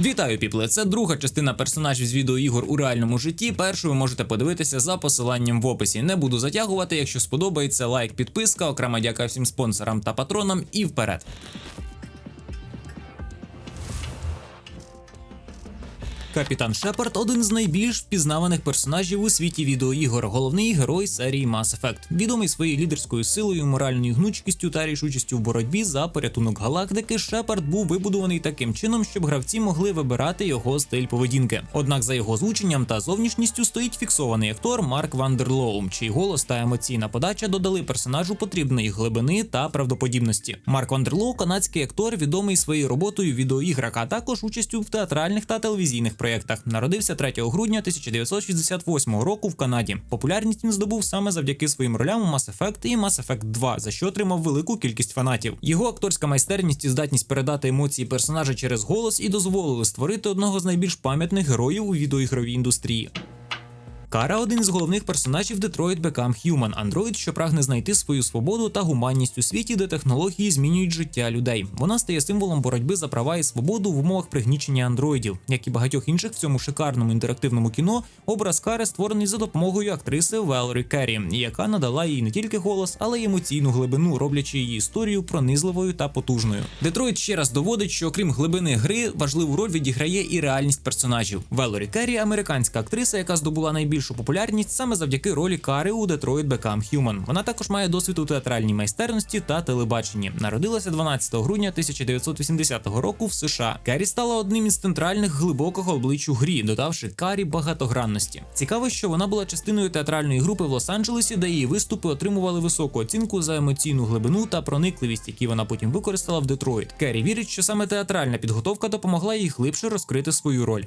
Вітаю, піпле! Це друга частина персонажів з відеоігор у реальному житті. Першу ви можете подивитися за посиланням в описі. Не буду затягувати. Якщо сподобається, лайк, підписка, окрема дяка всім спонсорам та патронам і вперед. Капітан Шепард один з найбільш впізнаваних персонажів у світі відеоігор, головний герой серії Mass Effect, відомий своєю лідерською силою, моральною гнучкістю та рішучістю в боротьбі за порятунок галактики. Шепард був вибудований таким чином, щоб гравці могли вибирати його стиль поведінки. Однак за його звученням та зовнішністю стоїть фіксований актор Марк Вандерлоу, чий голос та емоційна подача додали персонажу потрібної глибини та правдоподібності. Марк Вандерлоу канадський актор, відомий своєю роботою в відеоіграх, а також участю в театральних та телевізійних проєктах. Народився 3 грудня 1968 року в Канаді. Популярність він здобув саме завдяки своїм ролям у Mass Effect і Mass Effect 2, за що отримав велику кількість фанатів. Його акторська майстерність і здатність передати емоції персонажа через голос і дозволили створити одного з найбільш пам'ятних героїв у відеоігровій індустрії. Кара один з головних персонажів Detroit Become Human, андроїд, що прагне знайти свою свободу та гуманність у світі, де технології змінюють життя людей. Вона стає символом боротьби за права і свободу в умовах пригнічення андроїдів. Як і багатьох інших в цьому шикарному інтерактивному кіно, образ Кари створений за допомогою актриси Велорі Керрі, яка надала їй не тільки голос, але й емоційну глибину, роблячи її історію пронизливою та потужною. Детройт ще раз доводить, що окрім глибини гри, важливу роль відіграє і реальність персонажів. Велорі Керрі американська актриса, яка здобула найбільшу популярність саме завдяки ролі Кари у Detroit Become Human. Вона також має досвід у театральній майстерності та телебаченні. Народилася 12 грудня 1980 року в США. Керрі стала одним із центральних глибокого облич у грі, додавши Карі багатогранності. Цікаво, що вона була частиною театральної групи в Лос-Анджелесі, де її виступи отримували високу оцінку за емоційну глибину та проникливість, які вона потім використала в Детройт. Керрі вірить, що саме театральна підготовка допомогла їй глибше розкрити свою роль.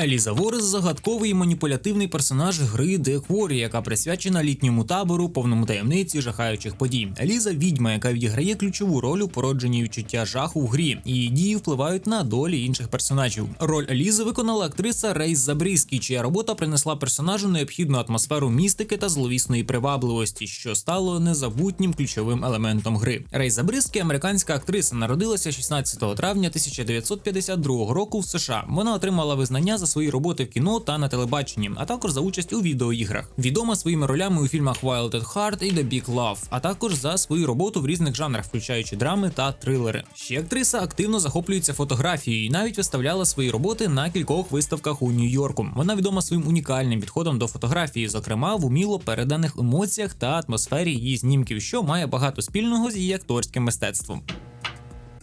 Еліза Ворес загадковий і маніпулятивний персонаж гри The Quarry, яка присвячена літньому табору, повному таємниці жахаючих подій. Еліза відьма, яка відіграє ключову роль у породженні відчуття жаху в грі. Її дії впливають на долі інших персонажів. Роль Елізи виконала актриса Рейс Забрізький, чия робота принесла персонажу необхідну атмосферу містики та зловісної привабливості, що стало незабутнім ключовим елементом гри. Рейс Забрізький – американська актриса, народилася 16 травня 1952 року в США. Вона отримала визнання за свої роботи в кіно та на телебаченні, а також за участь у відеоіграх. Відома своїми ролями у фільмах Wild at Heart і The Big Love, а також за свою роботу в різних жанрах, включаючи драми та трилери. Ще актриса активно захоплюється фотографією і навіть виставляла свої роботи на кількох виставках у Нью-Йорку. Вона відома своїм унікальним підходом до фотографії, зокрема в уміло переданих емоціях та атмосфері її знімків, що має багато спільного з її акторським мистецтвом.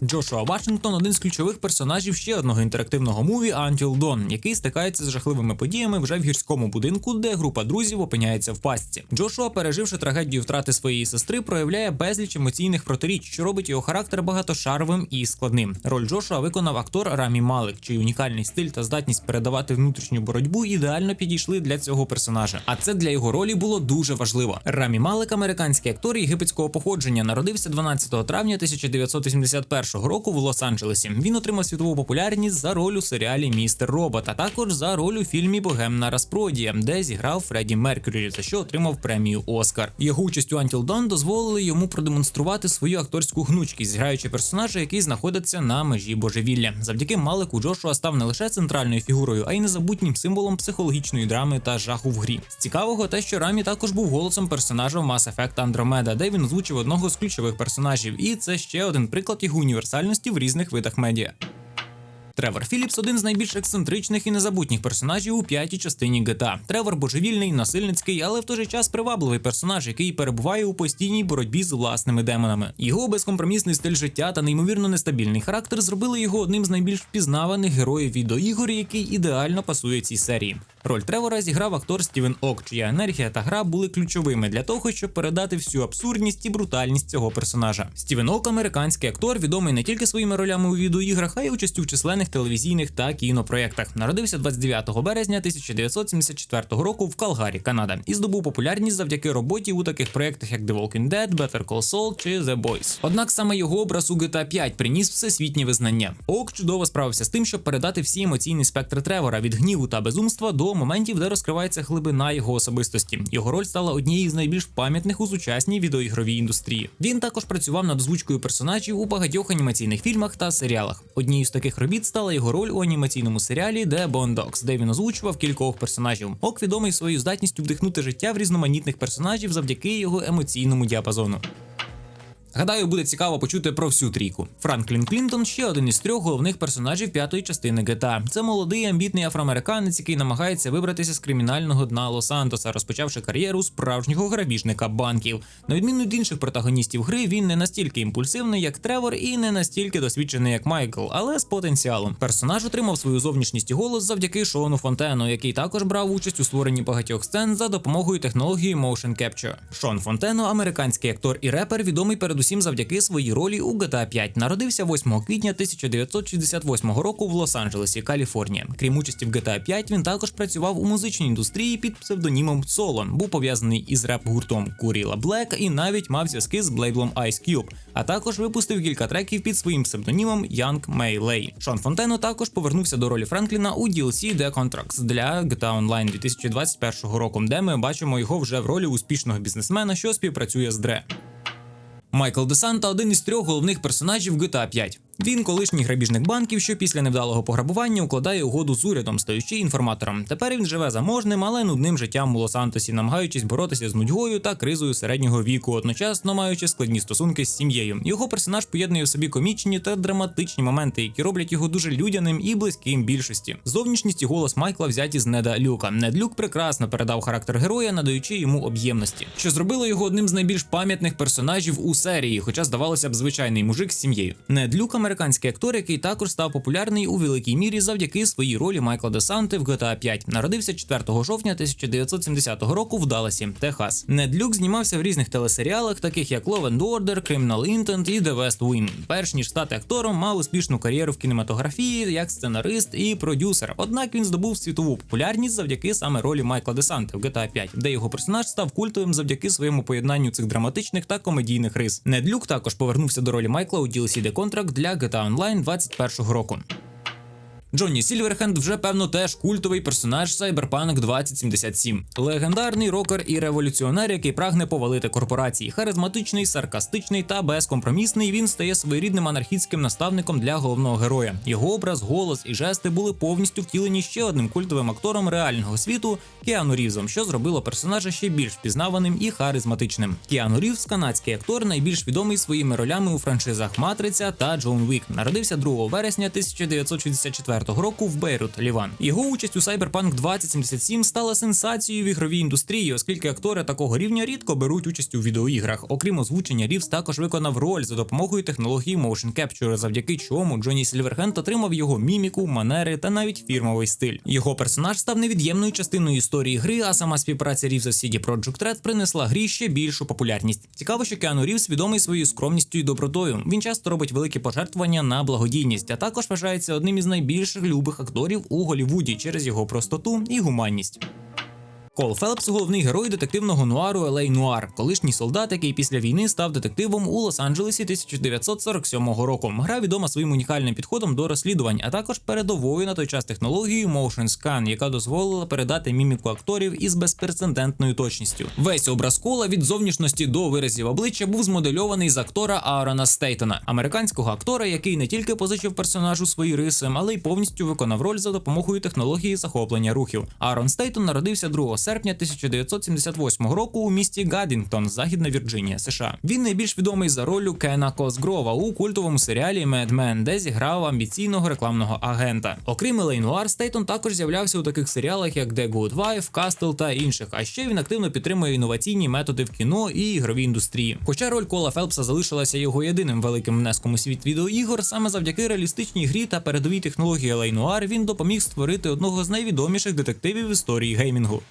Джошуа Вашингтон один з ключових персонажів ще одного інтерактивного муві Until Dawn, який стикається з жахливими подіями вже в гірському будинку, де група друзів опиняється в пастці. Джошуа, переживши трагедію втрати своєї сестри, проявляє безліч емоційних протиріч, що робить його характер багатошаровим і складним. Роль Джошуа виконав актор Рамі Малик, чий унікальний стиль та здатність передавати внутрішню боротьбу ідеально підійшли для цього персонажа. А це для його ролі було дуже важливо. Рамі Малик, американський актор єгипетського походження, народився 12 травня 1991 року в Лос-Анджелесі. Він отримав світову популярність за роль у серіалі Містер Робот, а також за роль у фільмі Богемна Распродія, де зіграв Фредді Меркюрі, за що отримав премію Оскар. Його участь у Until Dawn дозволили йому продемонструвати свою акторську гнучкість, граючи персонажа, який знаходиться на межі божевілля. Завдяки Малику Джошуа став не лише центральною фігурою, а й незабутнім символом психологічної драми та жаху в грі. З цікавого те, що Рамі також був голосом персонажа в Mass Effect Andromeda, де він озвучив одного з ключових персонажів, і це ще один приклад його універсальності в різних видах медіа. Тревор Філіпс один з найбільш ексцентричних і незабутніх персонажів у п'ятій частині GTA. Тревор божевільний, насильницький, але в той же час привабливий персонаж, який перебуває у постійній боротьбі з власними демонами. Його безкомпромісний стиль життя та неймовірно нестабільний характер зробили його одним з найбільш впізнаваних героїв відеоігор, який ідеально пасує цій серії. Роль Тревора зіграв актор Стівен Ок, чия енергія та гра були ключовими для того, щоб передати всю абсурдність і брутальність цього персонажа. Стівен Ок американський актор, відомий не тільки своїми ролями у відеоіграх, а й участю в численних телевізійних та кінопроєктах. Народився 29 березня 1974 року в Калгарі, Канада, і здобув популярність завдяки роботі у таких проєктах, як The Walking Dead, Better Call Saul чи The Boys. Однак саме його образ у GTA 5 приніс всесвітнє визнання. Ок чудово справився з тим, щоб передати всі емоційний спектр Тревора від гніву та безумства до моментів, де розкривається глибина його особистості. Його роль стала однією з найбільш пам'ятних у сучасній відеоігровій індустрії. Він також працював над озвучкою персонажів у багатьох анімаційних фільмах та серіалах. Однією з таких робіт стала його роль у анімаційному серіалі The Бондокс, де він озвучував кількох персонажів. Ок відомий своєю здатністю вдихнути життя в різноманітних персонажів завдяки його емоційному діапазону. Гадаю, буде цікаво почути про всю трійку. Франклін Клінтон ще один із трьох головних персонажів п'ятої частини GTA. Це молодий амбітний афроамериканець, який намагається вибратися з кримінального дна Лос-Антоса, розпочавши кар'єру справжнього грабіжника банків. На відміну від інших протагоністів гри, він не настільки імпульсивний, як Тревор, і не настільки досвідчений, як Майкл, але з потенціалом. Персонаж отримав свою зовнішність і голос завдяки Шону Фонтену, який також брав участь у створенні багатьох сцен за допомогою технології Motion Capture. Шон Фонтено, американський актор і репер, відомий передусім завдяки своїй ролі у GTA 5. Народився 8 квітня 1968 року в Лос-Анджелесі, Каліфорнія. Крім участі в GTA 5, він також працював у музичній індустрії під псевдонімом Соло. Був пов'язаний із реп-гуртом Куріла Black і навіть мав зв'язки з блейблом Ice Cube, а також випустив кілька треків під своїм псевдонімом Young May Lay. Шон Фонтено також повернувся до ролі Френкліна у DLC The Contracts для GTA Online 2021 року, де ми бачимо його вже в ролі успішного бізнесмена, що співпрацює з Дре. Майкл Десанта один із трьох головних персонажів GTA 5. Він колишній грабіжник банків, що після невдалого пограбування укладає угоду з урядом, стаючи інформатором. Тепер він живе заможним, але нудним життям у Лос-Антосі, намагаючись боротися з нудьгою та кризою середнього віку, одночасно маючи складні стосунки з сім'єю. Його персонаж поєднує в собі комічні та драматичні моменти, які роблять його дуже людяним і близьким більшості. Зовнішність і голос Майкла взяті з Неда Люка. Нед Люк прекрасно передав характер героя, надаючи йому об'ємності, що зробило його одним з найбільш пам'ятних персонажів у серії, хоча здавалося б, звичайний мужик з сім'єю. Нед Люк американський актор, який також став популярний у великій мірі завдяки своїй ролі Майкла Десанти в GTA 5. Народився 4 жовтня 1970 року в Далласі, Техас. Нед Люк знімався в різних телесеріалах, таких як Law and Order, Criminal Intent і The West Wing. Перш ніж стати актором, мав успішну кар'єру в кінематографії як сценарист і продюсер. Однак він здобув світову популярність завдяки саме ролі Майкла Десанти в GTA 5, де його персонаж став культовим завдяки своєму поєднанню цих драматичних та комедійних рис. Нед Люк також повернувся до ролі Майкла у DLC The Contract для GTA Online 21 року. Джонні Сільверхенд вже певно теж культовий персонаж Cyberpunk 2077. Легендарний рокер і революціонер, який прагне повалити корпорації. Харизматичний, саркастичний та безкомпромісний. Він стає своєрідним анархістським наставником для головного героя. Його образ, голос і жести були повністю втілені ще одним культовим актором реального світу Кіану Рівзом, що зробило персонажа ще більш впізнаваним і харизматичним. Кіану Рівз, канадський актор, найбільш відомий своїми ролями у франшизах Матриця та Джон Вік. Народився 2 вересня 1964 року в Бейрут, Ліван. Його участь у Cyberpunk 2077 стала сенсацією в ігровій індустрії, оскільки актори такого рівня рідко беруть участь у відеоіграх. Окрім озвучення, Рівс також виконав роль за допомогою технології Motion Capture, завдяки чому Джонні Сільверхенд отримав його міміку, манери та навіть фірмовий стиль. Його персонаж став невід'ємною частиною історії гри, а сама співпраця Рівза з CD Projekt Red принесла грі ще більшу популярність. Цікаво, що Кіану Рівз відомий своєю скромністю і добротою. Він часто робить великі пожертвування на благодійність, а також вважається одним із найбільших любих акторів у Голівуді через його простоту і гуманність. Кол Фелпс головний герой детективного нуару Елей Нуар, колишній солдат, який після війни став детективом у Лос-Анджелесі 1947 року. Гра відома своїм унікальним підходом до розслідувань, а також передовою на той час технологією Motion Scan, яка дозволила передати міміку акторів із безпрецедентною точністю. Весь образ кола від зовнішності до виразів обличчя був змодельований з актора Аарона Стейтона, американського актора, який не тільки позичив персонажу свої риси, але й повністю виконав роль за допомогою технології захоплення рухів. Аарон Стейтон народився 2 серпня 1978 року у місті Гаддінгтон, Західна Вірджинія, США. Він найбільш відомий за роль Кена Косгрова у культовому серіалі Men, де зіграв амбіційного рекламного агента. Окрім Елей Нуар, Стейтон також з'являвся у таких серіалах, як The Good Wife, Castle та інших. А ще він активно підтримує інноваційні методи в кіно і ігровій індустрії. Хоча роль Кола Фелпса залишилася його єдиним великим внеском у світ відеоігор, саме завдяки реалістичній грі та передовій технології Елей Нуар він допоміг створити одного з найвідоміших детективів в історії геймінгу.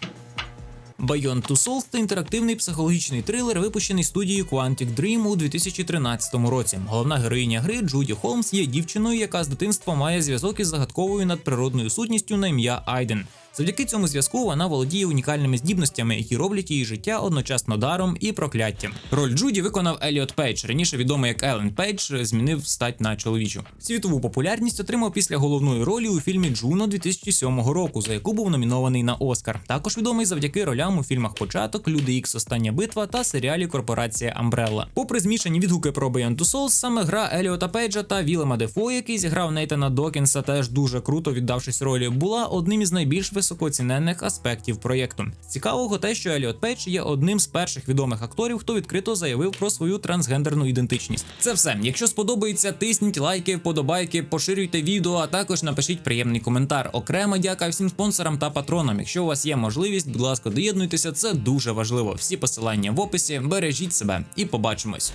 Beyond Two Souls – це інтерактивний психологічний трилер, випущений студією Quantic Dream у 2013 році. Головна героїня гри Джуді Холмс є дівчиною, яка з дитинства має зв'язок із загадковою надприродною сутністю на ім'я Айден. Завдяки цьому зв'язку вона володіє унікальними здібностями, які роблять її життя одночасно даром і прокляттям. Роль Джуді виконав Еліот Пейдж, раніше відомий як Елен Пейдж, змінив стать на чоловічу. Світову популярність отримав після головної ролі у фільмі Джуно 2007 року, за яку був номінований на Оскар. Також відомий завдяки ролям у фільмах Початок, Люди Ікс Остання битва та серіалі Корпорація Амбрелла. Попри змішані відгуки про Beyond Two Souls, саме гра Еліота Пейджа та Вілема Дефо, який зіграв Нейтана Докінса, теж дуже круто віддавшись ролі, була одним із найбільш високооціненних аспектів проєкту. Цікавого те, що Еліот Пейдж є одним з перших відомих акторів, хто відкрито заявив про свою трансгендерну ідентичність. Це все. Якщо сподобається, тисніть лайки, вподобайки, поширюйте відео, а також напишіть приємний коментар. Окрема дяка всім спонсорам та патронам. Якщо у вас є можливість, будь ласка, доєднуйтеся, це дуже важливо. Всі посилання в описі. Бережіть себе і побачимось.